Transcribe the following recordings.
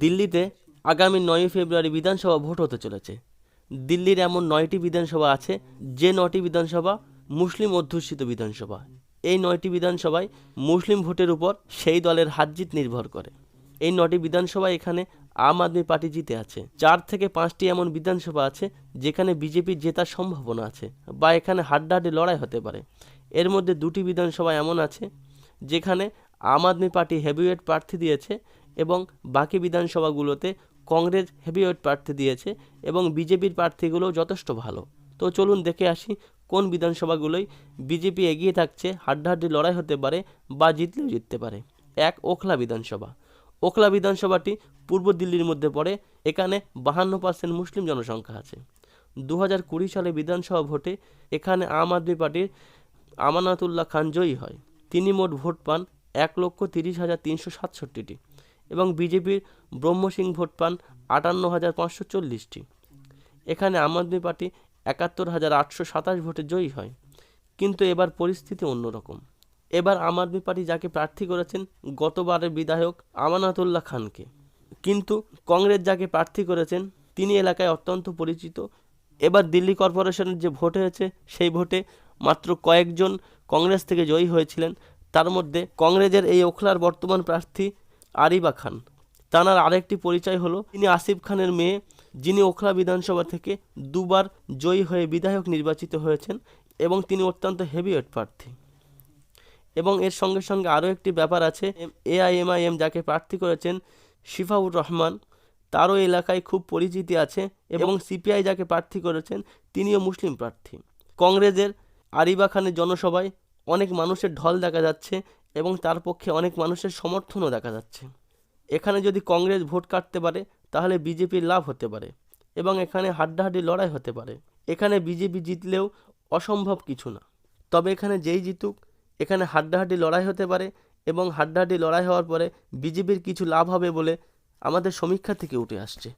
দিল্লিতে আগামী নয়ই ফেব্রুয়ারি বিধানসভা ভোট হতে চলেছে। দিল্লির এমন নয়টি বিধানসভা আছে, যে নটি বিধানসভা মুসলিম অধ্যুষিত বিধানসভা। এই নয়টি বিধানসভায় মুসলিম ভোটের উপর সেই দলের হাতজিত নির্ভর করে। এই নটি বিধানসভায় এখানে আম আদমি পার্টি জিতে আছে। চার থেকে পাঁচটি এমন বিধানসভা আছে, যেখানে বিজেপির জেতার সম্ভাবনা আছে বা এখানে হাড্ডাহাড্ডি লড়াই হতে পারে। এর মধ্যে দুটি বিধানসভা এমন আছে, যেখানে আম আদমি পার্টি হেভিওয়েট প্রার্থী দিয়েছে এবং বাকি বিধানসভাগুলোতে কংগ্রেস হেভিওয়েট প্রার্থী দিয়েছে এবং বিজেপির প্রার্থীগুলোও যথেষ্ট ভালো। তো চলুন দেখে আসি কোন বিধানসভাগুলোই বিজেপি এগিয়ে থাকছে, হাড্ডাহাড্ডি লড়াই হতে পারে বা জিতলেও জিততে পারে। এক, ওখলা বিধানসভা। ওখলা বিধানসভাটি পূর্ব দিল্লির মধ্যে পড়ে, এখানে বাহান্ন পার্সেন্ট মুসলিম জনসংখ্যা আছে। দু হাজার কুড়ি সালে বিধানসভা ভোটে এখানে আম আদমি পার্টির আমানাতুল্লাহ খান জয়ী হয়। তিনি মোট ভোট পান এক লক্ষ তিরিশ হাজার তিনশো সাতষট্টিটি। এবং বিজেপির ব্রহ্ম সিং ভোট পান আটান্ন হাজার পাঁচশো চল্লিশটি। এখানে আম আদমি পার্টি একাত্তর হাজার আটশো সাতাশ ভোটে জয়ী হয়। কিন্তু এবার পরিস্থিতি অন্যরকম। এবার আম আদমি পার্টি যাকে প্রার্থী করেছেন গতবারের বিধায়ক আমানাতুল্লাহ খানকে। কিন্তু কংগ্রেস যাকে প্রার্থী করেছেন, তিনি এলাকায় অত্যন্ত পরিচিত। এবার দিল্লি কর্পোরেশনের যে ভোট হয়েছে, সেই ভোটে মাত্র কয়েকজন কংগ্রেস থেকে জয়ী হয়েছিলেন। তার মধ্যে কংগ্রেসের এই ওখলার বর্তমান প্রার্থী আরিবা খান। তাঁর আরেকটি পরিচয় হলো, তিনি আসিফ খানের মেয়ে, যিনি ওখলা বিধানসভা থেকে দুবার জয়ী হয়ে বিধায়ক নির্বাচিত হয়েছেন এবং তিনি অত্যন্ত হেভিওয়েট প্রার্থী। এবং এর সঙ্গে সঙ্গে আরও একটি ব্যাপার আছে এআইএমআইএম যাকে প্রার্থী করেছেন শিফাউর রহমান, তারও এলাকায় খুব পরিচিতি আছে এবং সিপিআই যাকে প্রার্থী করেছেন তিনিও মুসলিম প্রার্থী। কংগ্রেসের আরিবা খানের জনসভায় অনেক মানুষের ঢল দেখা যাচ্ছে এবং তার পক্ষে অনেক মানুষের সমর্থনও দেখা যাচ্ছে। এখানে যদি কংগ্রেস ভোট কাটতে পারে, তাহলে বিজেপির লাভ হতে পারে এবং এখানে হাড্ডাহাড্ডি লড়াই হতে পারে। এখানে বিজেপি জিতলেও অসম্ভব কিছু না। তবে এখানে যেই জিতুক, এখানে হাড্ডাহাড্ডি লড়াই হতে পারে এবং হাড্ডাহাড্ডি লড়াই হওয়ার পরে বিজেপির কিছু লাভ হবে বলে আমাদের সমীক্ষা থেকে উঠে আসছে।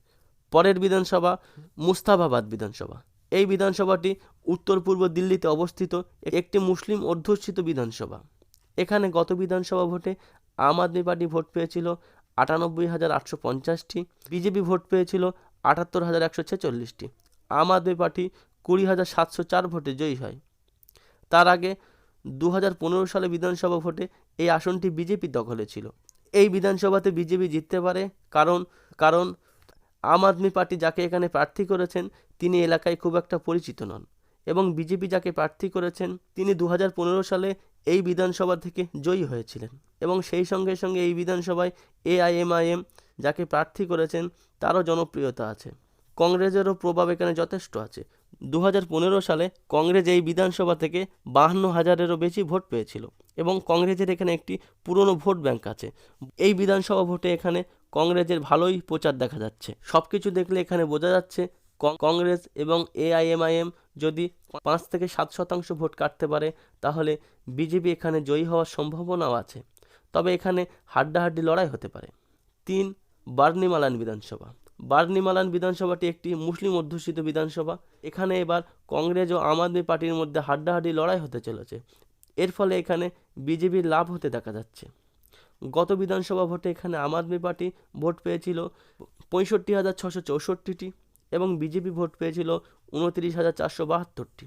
পরের বিধানসভা মুস্তাফাবাদ বিধানসভা। এই বিধানসভাটি উত্তর পূর্ব দিল্লিতে অবস্থিত একটি মুসলিম অধ্যুষিত বিধানসভা। এখানে গত বিধানসভা ভোটে আম আদমি পার্টি ভোট পেয়েছিল আটানব্বই হাজার আটশো পঞ্চাশটি, বিজেপি ভোট পেয়েছিল আটাত্তর হাজার একশো ছেচল্লিশটি। আম আদমি পার্টি কুড়ি হাজার সাতশো চার ভোটে জয়ী হয়। তার আগে দু হাজার পনেরো সালে বিধানসভা ভোটে এই আসনটি বিজেপি দখলে ছিল। এই বিধানসভাতে বিজেপি জিততে পারে কারণ কারণ আম আদমি পার্টি যাকে এখানে প্রার্থী করেছেন তিনি এলাকায় খুব একটা পরিচিত নন এবং বিজেপি যাকে প্রার্থী করেছেন তিনি দু হাজার পনেরো সালে এই বিধানসভা থেকে জয়ী হয়েছিলেন এবং সেই সঙ্গে সঙ্গে এই বিধানসভায় এআইএমআইএম যাকে প্রার্থী করেছেন তারও জনপ্রিয়তা আছে। কংগ্রেসেরও প্রভাব এখানে যথেষ্ট আছে। দু হাজার পনেরো সালে কংগ্রেস এই বিধানসভা থেকে বাহান্ন হাজারেরও বেশি ভোট পেয়েছিল এবং কংগ্রেসের এখানে একটি পুরনো ভোট ব্যাংক আছে। এই বিধানসভা ভোটে এখানে কংগ্রেসের ভালোই প্রচার দেখা যাচ্ছে। সব কিছু দেখলে এখানে বোঝা যাচ্ছে কংগ্রেস এবং এআইএমআইএম যদি পাঁচ থেকে সাত শতাংশ ভোট কাটতে পারে, তাহলে বিজেপি এখানে জয়ী হওয়ার সম্ভাবনাও আছে। তবে এখানে হাড্ডাহাড্ডি লড়াই হতে পারে। তিন, বার্নিমালান বিধানসভা। বার্নিমালান বিধানসভাটি একটি মুসলিম অধ্যুষিত বিধানসভা। এখানে এবার কংগ্রেস ও আম আদমি পার্টির মধ্যে হাড্ডাহাড্ডি লড়াই হতে চলেছে। এর ফলে এখানে বিজেপির লাভ হতে দেখা যাচ্ছে। গত বিধানসভা ভোটে এখানে আম আদমি পার্টি ভোট পেয়েছিল পঁয়ষট্টি হাজার ছশো চৌষট্টিটি। এবং বিজেপি ভোট পেয়েছিল উনত্রিশ হাজার চারশো বাহাত্তরটি।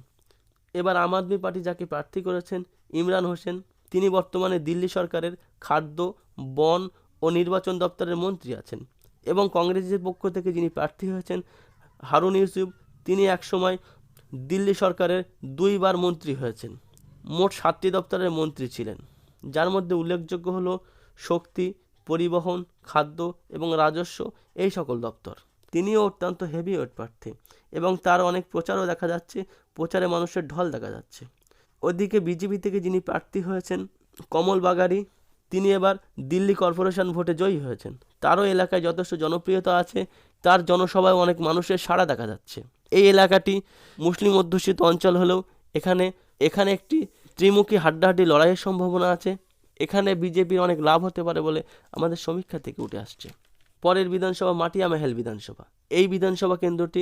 এবার আম আদমি পার্টি যাকে প্রার্থী করেছেন ইমরান হোসেন, তিনি বর্তমানে দিল্লি সরকারের খাদ্য, বন ও নির্বাচন দপ্তরের মন্ত্রী আছেন এবং কংগ্রেসের পক্ষ থেকে যিনি প্রার্থী হয়েছেন হারুন ইউসুফ, তিনি একসময় দিল্লি সরকারের দুইবার মন্ত্রী হয়েছেন। মোট সাতটি দপ্তরের মন্ত্রী ছিলেন, যার মধ্যে উল্লেখযোগ্য হলো শক্তি, পরিবহন, খাদ্য এবং রাজস্ব, এই সকল দপ্তর। তিনিও অত্যন্ত হেভিওয়েট প্রার্থী এবং তার অনেক প্রচারও দেখা যাচ্ছে, প্রচারে মানুষের ঢল দেখা যাচ্ছে। ওদিকে বিজেপি থেকে যিনি প্রার্থী হয়েছেন, কমল বাগারি তিনি এবার দিল্লি কর্পোরেশন ভোটে জয়ী হয়েছেন। তারও এলাকায় যথেষ্ট জনপ্রিয়তা আছে, তার জনসভায় অনেক মানুষের সাড়া দেখা যাচ্ছে। এই এলাকাটি মুসলিম অধ্যুষিত অঞ্চল হলেও এখানে এখানে একটি ত্রিমুখী হাড্ডাহাড্ডি লড়াইয়ের সম্ভাবনা আছে। এখানে বিজেপির অনেক লাভ হতে পারে বলে আমাদের সমীক্ষা থেকে উঠে আসছে। পরের বিধানসভা মাটিয়া মেহেল বিধানসভা। এই বিধানসভা কেন্দ্রটি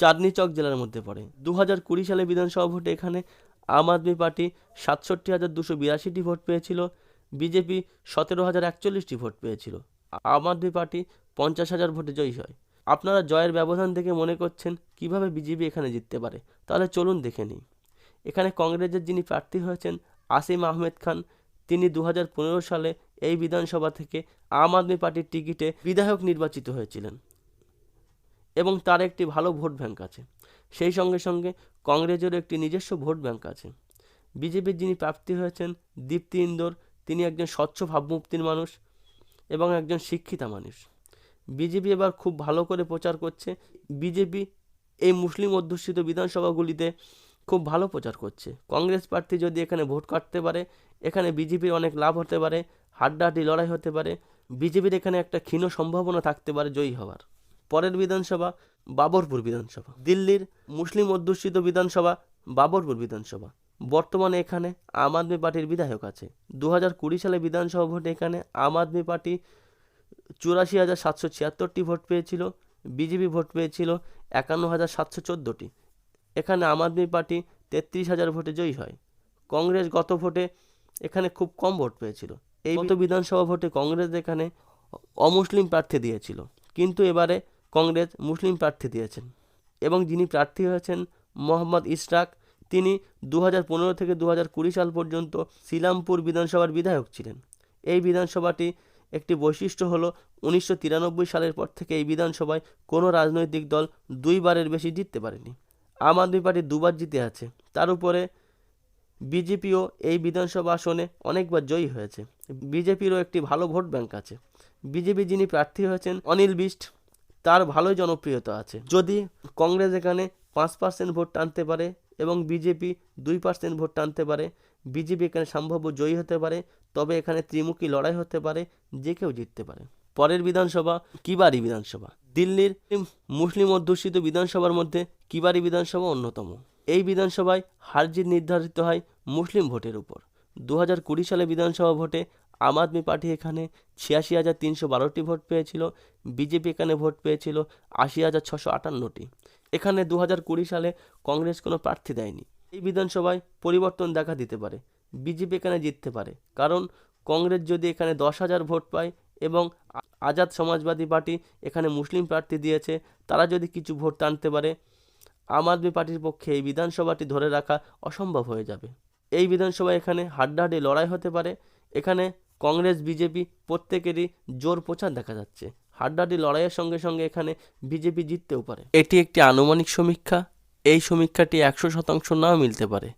চাঁদনি চক জেলার মধ্যে পড়ে। দু হাজার কুড়ি সালে বিধানসভা ভোটে এখানে আম আদমি পার্টি সাতষট্টি হাজার দুশো বিরাশিটি ভোট পেয়েছিল, বিজেপি সতেরো হাজার একচল্লিশটি ভোট পেয়েছিল। আম আদমি পার্টি পঞ্চাশ হাজার ভোটে জয়ী হয়। আপনারা জয়ের ব্যবধান দেখে মনে করছেন কীভাবে বিজেপি এখানে জিততে পারে? তাহলে চলুন দেখে নিই। এখানে কংগ্রেসের যিনি প্রার্থী হয়েছেন আসিম আহমেদ খান, তিনি দু হাজার পনেরো সালে এই বিধানসভা থেকে আম আদমি পার্টির টিকিটে বিধায়ক নির্বাচিত হয়েছিলেন এবং তার একটি ভালো ভোট ব্যাংক আছে। সেই সঙ্গে সঙ্গে কংগ্রেসেরও একটি নিজস্ব ভোট ব্যাংক আছে। বিজেপির যিনি প্রার্থী হয়েছেন দীপ্তি ইন্দোর, তিনি একজন স্বচ্ছ ভাবমুক্তির মানুষ এবং একজন শিক্ষিতা মানুষ। বিজেপি এবার খুব ভালো করে প্রচার করছে। বিজেপি এই মুসলিম অধ্যুষিত বিধানসভাগুলিতে খুব ভালো প্রচার করছে। কংগ্রেস প্রার্থী যদি এখানে ভোট কাটতে পারে, এখানে বিজেপির অনেক লাভ হতে পারে। হাড্ডাহাড্ডি লড়াই হতে পারে, বিজেপির এখানে একটা ক্ষীণ সম্ভাবনা থাকতে পারে জয়ী হওয়ার। পরের বিধানসভা, বাবরপুর বিধানসভা। দিল্লির মুসলিম অধ্যুষিত বিধানসভা, বাবরপুর বিধানসভা। বর্তমানে এখানে আম আদমি পার্টির বিধায়ক আছে। দু কুড়ি সালে বিধানসভা ভোটে এখানে আম আদমি পার্টি চুরাশি হাজার সাতশো ছিয়াত্তরটি ভোট পেয়েছিল, বিজেপি ভোট পেয়েছিল একান্ন হাজার সাতশো চোদ্দোটি। এখানে আম আদমি পার্টি তেত্রিশ হাজার ভোটে জয়ী হয়। কংগ্রেস গত ভোটে এখানে খুব কম ভোট পেয়েছিল। এই গত বিধানসভা ভোটে কংগ্রেস এখানে অমুসলিম প্রার্থী দিয়েছিল কিন্তু এবারে কংগ্রেস মুসলিম প্রার্থী দিয়েছেন। এবং যিনি প্রার্থী হয়েছেন মোহাম্মদ ইশরাক তিনি দু পনেরো থেকে দু কুড়ি সাল পর্যন্ত শিলামপুর বিধানসভার বিধায়ক ছিলেন। এই বিধানসভাটি একটি বৈশিষ্ট্য হলো উনিশশো তিরানব্বই সালের পর থেকে এই বিধানসভায় কোনো রাজনৈতিক দল দুইবারের বেশি জিততে পারেনি। আম আদমি পার্টি দুবার জিতে আছে। তার উপরে বিজেপিও এই বিধানসভা আসনে অনেকবার জয়ী হয়েছে। বিজেপিরও একটি ভালো ভোট ব্যাংক আছে। বিজেপি যিনি প্রার্থী হয়েছেন, অনিল বিষ্ট, তার ভালোই জনপ্রিয়তা আছে। যদি কংগ্রেস এখানে পাঁচ পার্সেন্ট ভোট টানতে পারে এবং বিজেপি দুই পার্সেন্ট ভোট টানতে পারে, বিজেপি এখানে সম্ভাব্য জয়ী হতে পারে, তবে এখানে ত্রিমুখী লড়াই হতে পারে, যে কেউ জিততে পারে। পরের বিধানসভা কিবারি বিধানসভা। দিল্লির মুসলিম অধ্যুষিত বিধানসভার মধ্যে কিবারি বিধানসভা অন্যতম। এই বিধানসভায় হার জিত নির্ধারিত হয় মুসলিম ভোটের উপর। দু হাজার কুড়ি সালে বিধানসভা ভোটে আম আদমি পার্টি এখানে ছিয়াশি হাজার তিনশো বারোটি ভোট পেয়েছিল, বিজেপি এখানে ভোট পেয়েছিল আশি হাজার ছশো আটান্নটি। এখানে দু হাজার কুড়ি সালে কংগ্রেস কোনো প্রার্থী দেয়নি। এই বিধানসভায় পরিবর্তন দেখা দিতে পারে, বিজেপি এখানে জিততে পারে। কারণ কংগ্রেস যদি এখানে দশ হাজার ভোট পায় এবং আজাদ সমাজবাদী পার্টি এখানে মুসলিম প্রার্থী দিয়েছে, তারা যদি কিছু ভোট টানতে পারে আম আদমি পার্টির পক্ষে এই বিধানসভাটি ধরে রাখা অসম্ভব হয়ে যাবে। এই বিধানসভায় এখানে হাড্ডাহাড্ডি লড়াই হতে পারে। এখানে কংগ্রেস, বিজেপি প্রত্যেকেরই জোর প্রচার দেখা যাচ্ছে। হাড্ডাহাড্ডি লড়াইয়ের সঙ্গে সঙ্গে এখানে বিজেপি জিততেও পারে। এটি একটি আনুমানিক সমীক্ষা। এই সমীক্ষাটি একশো শতাংশ নাও মিলতে পারে।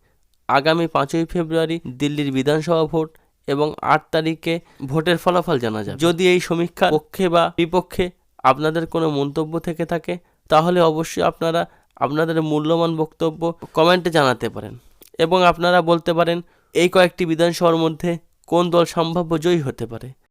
আগামী পাঁচই ফেব্রুয়ারি দিল্লির বিধানসভা ভোট এবং আট তারিখে ভোটের ফলাফল জানা যাবে। যদি এই সমীক্ষা পক্ষে বা বিপক্ষে আপনাদের কোনো মন্তব্য থেকে থাকে, তাহলে অবশ্যই আপনারা আপনাদের মূল্যবান বক্তব্য কমেন্টে জানাতে পারেন এবং আপনারা বলতে পারেন এই কয়েকটি বিধানসভার মধ্যে কোন দল সম্ভাব্য জয়ী হতে পারে।